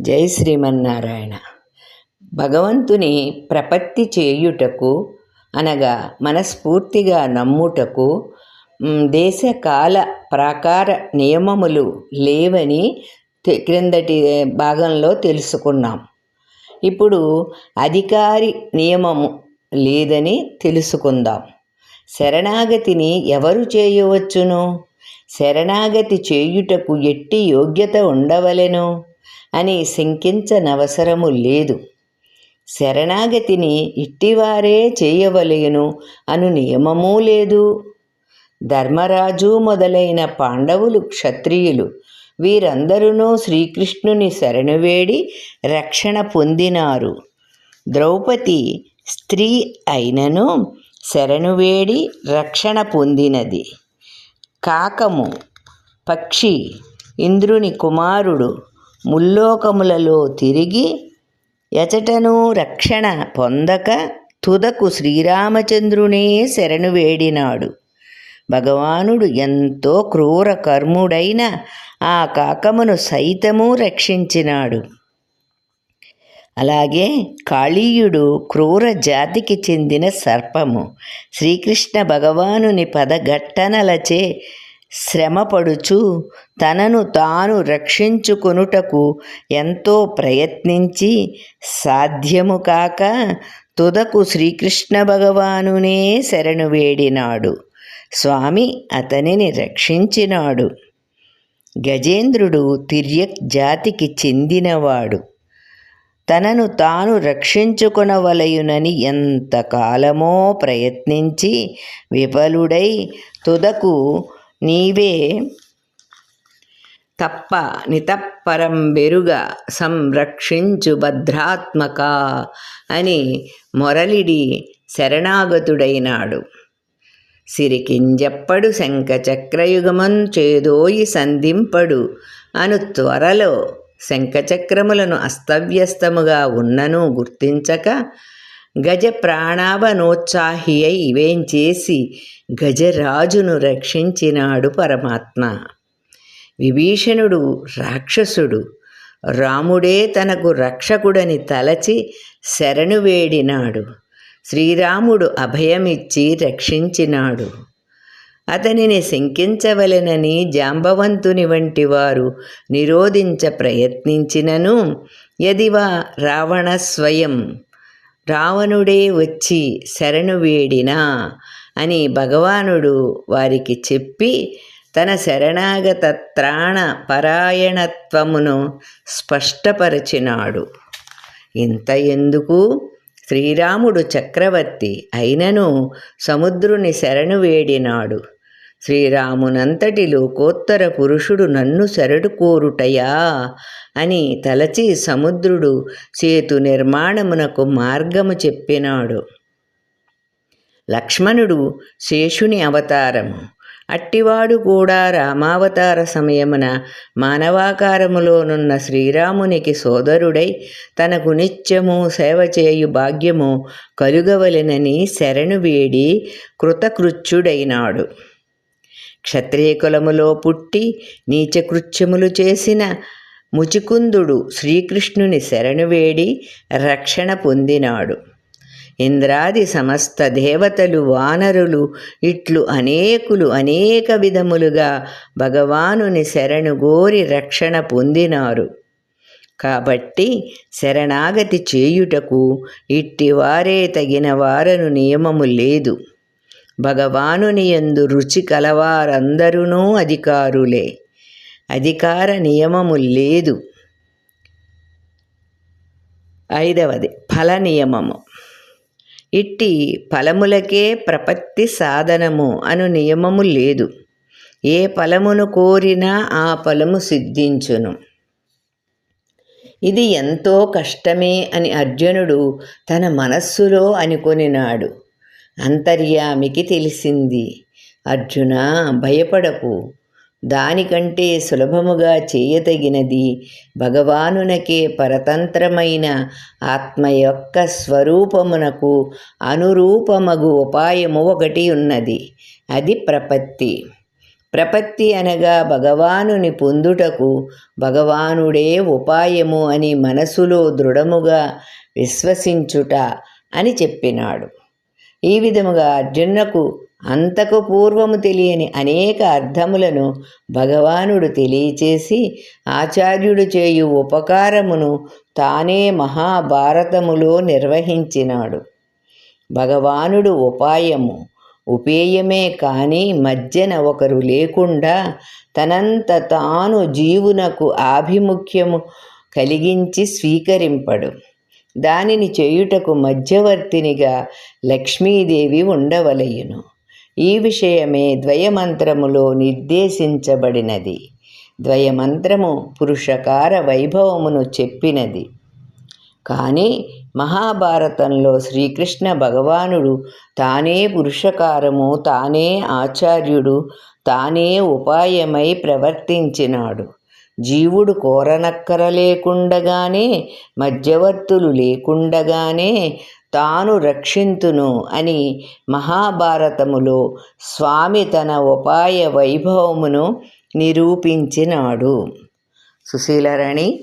జై శ్రీమన్నారాయణ. భగవంతుని ప్రపత్తి చేయుటకు అనగా మనస్ఫూర్తిగా నమ్ముటకు దేశ కాల ప్రాకార నియమములు లేవని క్రిందటి భాగంలో తెలుసుకున్నాం. ఇప్పుడు అధికారి నియమము లేదని తెలుసుకుందాం. శరణాగతిని ఎవరు చేయవచ్చును? శరణాగతి చేయుటకు ఎట్టి యోగ్యత ఉండవలెను? అని శంకించనవసరము లేదు. శరణాగతిని ఇట్టివారే చేయవలేను అను నియమమూ లేదు. ధర్మరాజు మొదలైన పాండవులు క్షత్రియులు వీరందరూ శ్రీకృష్ణుని శరణువేడి రక్షణ పొందినారు. ద్రౌపది స్త్రీ అయినను శరణువేడి రక్షణ పొందినది. కాకము పక్షి ఇంద్రుని కుమారుడు ముల్లోకములలో తిరిగి ఎచటను రక్షణ పొందక తుదకు శ్రీరామచంద్రునే శరణు వేడినాడు. భగవానుడు ఎంతో క్రూర కర్ముడైన ఆ కాకమును సైతము రక్షించినాడు. అలాగే కాళీయుడు క్రూర జాతికి చెందిన సర్పము శ్రీకృష్ణ భగవానుని పదఘట్టనలచే శ్రమపడుచు తనను తాను రక్షించుకొనుటకు ఎంతో ప్రయత్నించి సాధ్యము కాక తుదకు శ్రీకృష్ణ భగవానునే శరణు వేడినాడు. స్వామి అతనిని రక్షించినాడు. గజేంద్రుడు తిర్యక్ జాతికి చెందినవాడు. తనను తాను రక్షించుకునవలయునని ఎంతకాలమో ప్రయత్నించి విఫలుడై తుదకు నీవే తప్ప నితప్పరం బెరుగ సంరక్షించు భద్రాత్మక అని మొరలిడి శరణాగతుడైనాడు. సిరికింజప్పడు శంకచక్రయుగమను చేదోయి సంధింపడు అను త్వరలో శంఖచక్రములను అస్తవ్యస్తముగా ఉన్నను గుర్తించక గజ ప్రాణావనోత్సాహి వేంచేసి గజరాజును రక్షించినాడు పరమాత్మ. విభీషణుడు రాక్షసుడు. రాముడే తనకు రక్షకుడని తలచి శరణు వేడినాడు. శ్రీరాముడు అభయమిచ్చి రక్షించినాడు. అతనిని శంకించవలెనని జాంబవంతుని వంటి వారు నిరోధించ ప్రయత్నించినను యదివా రావణ స్వయం రావణుడే వచ్చి శరణు వేడినా అని భగవానుడు వారికి చెప్పి తన శరణాగత త్రాణ పరాయణత్వమును స్పష్టపరచినాడు. ఇంత ఎందుకు? శ్రీరాముడు చక్రవర్తి అయినను సముద్రుని శరణు వేడినాడు. శ్రీరామునంతటి లోకోత్తర పురుషుడు నన్ను శరణు కోరుటయా? అని తలచి సముద్రుడు సేతు నిర్మాణమునకు మార్గము చెప్పినాడు. లక్ష్మణుడు శేషుని అవతారము. అట్టివాడు కూడా రామావతార సమయమున మానవాకారములోనున్న శ్రీరామునికి సోదరుడై తనకు నిత్యము సేవ చేయు భాగ్యము కలుగవలెనని శరణు వేడి కృతకృత్యుడైనాడు. క్షత్రియకులములో పుట్టి నీచకృత్యములు చేసిన ముచికుందుడు శ్రీకృష్ణుని శరణు వేడి రక్షణ పొందినాడు. ఇంద్రాది సమస్త దేవతలు వానరులు ఇట్లు అనేకులు అనేక విధములుగా భగవానుని శరణు గోరి రక్షణ పొందినారు. కాబట్టి శరణాగతి చేయుటకు ఇట్టివారే తగిన వారను నియమము లేదు. భగవానుని యందు రుచి కలవారందరూ అధికారులే. అధికార నియమము లేదు ఐదవది ఫల నియమము. ఇట్టి ఫలములకే ప్రపత్తి సాధనము అను నియమము లేదు. ఏ ఫలమును కోరినా ఆ ఫలము సిద్ధించును. ఇది ఎంతో కష్టమే అని అర్జునుడు తన మనస్సులో అనుకొనినాడు. అంతర్యామికి తెలిసింది. అర్జున భయపడకు. దానికంటే సులభముగా చేయతగినది భగవానునకే పరతంత్రమైన ఆత్మ యొక్క స్వరూపమునకు అనురూపమగు ఉపాయము ఒకటి ఉన్నది. అది ప్రపత్తి. ప్రపత్తి అనగా భగవానుని పొందుటకు భగవానుడే ఉపాయము అని మనసులో దృఢముగా విశ్వసించుట అని చెప్పినాడు. ఈ విధముగా అర్జునుకు అంతకు పూర్వము తెలియని అనేక అర్థములను భగవానుడు తెలియచేసి ఆచార్యుడు చేయు ఉపకారమును తానే మహాభారతములో నిర్వహించినాడు. భగవానుడు ఉపాయము ఉపేయమే కాని మధ్యన ఒకరు లేకుండా తనంత తాను జీవునకు ఆభిముఖ్యము కలిగించి స్వీకరింపడు. దానిని చేయుటకు మధ్యవర్తినిగా లక్ష్మీదేవి ఉండవలయును. ఈ విషయమే ద్వయమంత్రములో నిర్దేశించబడినది. ద్వయమంత్రము పురుషకార వైభవమును చెప్పినది. కానీ మహాభారతంలో శ్రీకృష్ణ భగవానుడు తానే పురుషకారము తానే ఆచార్యుడు తానే ఉపాయమై ప్రవర్తించినాడు. జీవుడు కోరనక్కర లేకుండగానే మధ్యవర్తులు లేకుండగానే తాను రక్షింతును అని మహాభారతములో స్వామి తన ఉపాయ వైభవమును నిరూపించినాడు. సుశీలరణి